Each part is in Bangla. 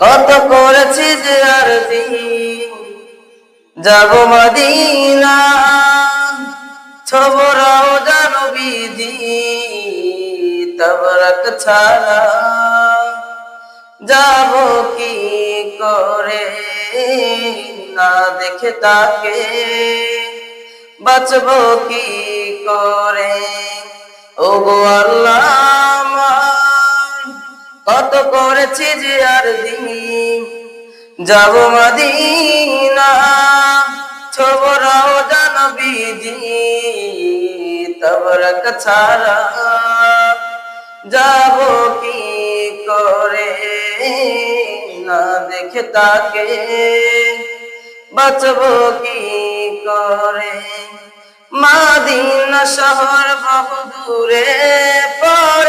কত করেছি যে আর দিন। যাব মদিনা ছবরাও জানো বিধি তবরক ছাড়া। যাব কি করে না দেখে তাকে? বাঁচব কি করে? ও গো আল্লাহ কত করেছি যে আর দিন? যাব মদিনা ছবরাও জানবিজি তবরক ছাড়া যাব কি করে? না দেখে তাকে বাঁচব কি করে? মাদিনা শহর বহু দূরে আজ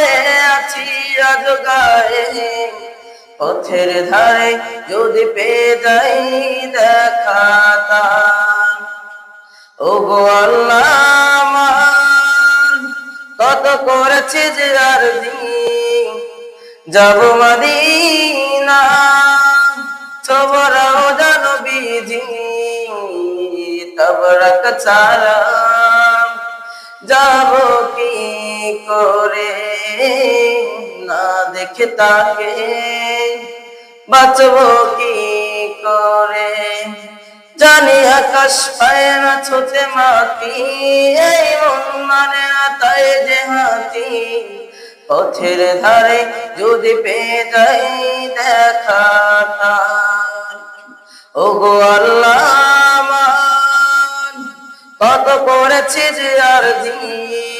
পথের ধারে যদি পেয়ে যাই ও গো আল্লাহ কত করেছি যে আর যাব মদিনা ছবরাও জানো বিধি। তবরক ছাড়া যাব কি করে না দেখে তাকে বাঁচব কি করে? জানি আকাশ পায় না ছোটে মাটি, এই মন মানে না তাই যে হাতি। পথের ধারে যদি পেয়ে যাই দেখা ও গো আল্লাহ কত করেছি আর দিন।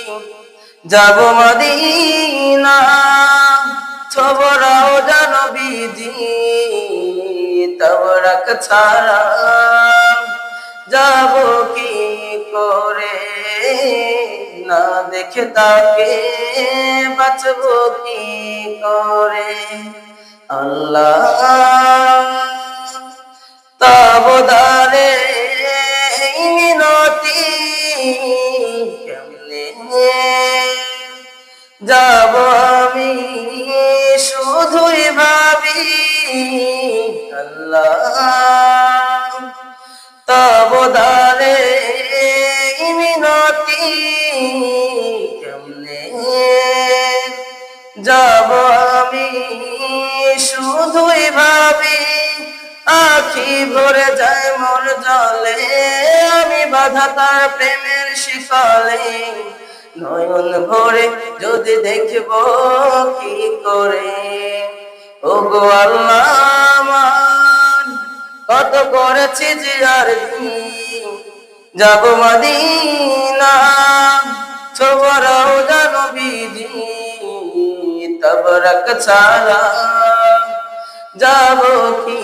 যাব মদিনা, ছবরাও জানো বিধি তবরক ছাড়া যাব কি করে? না দেখে তাকে বাঁচব কি করে? আল্লাহ তাবদারে যাব আমি শুধুই ভাবি আল্লাহ, তবদারে মিনতি কেমনে? যাব আমি শুধুই ভাবি আখি ভরে যায় মোর জলে, আমি বাধা তার প্রেমের শিকলে নয়ন ভরে যদি দেখব কি করে? ও গো আল্লাহ কত করেছি যে আর যাব মদিনা ছোবরাও জানো বিধি তবরক ছাড়া যাব কি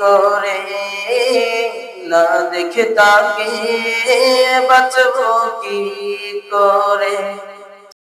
করে? না দেখে তাকে বাঁচব কি করে?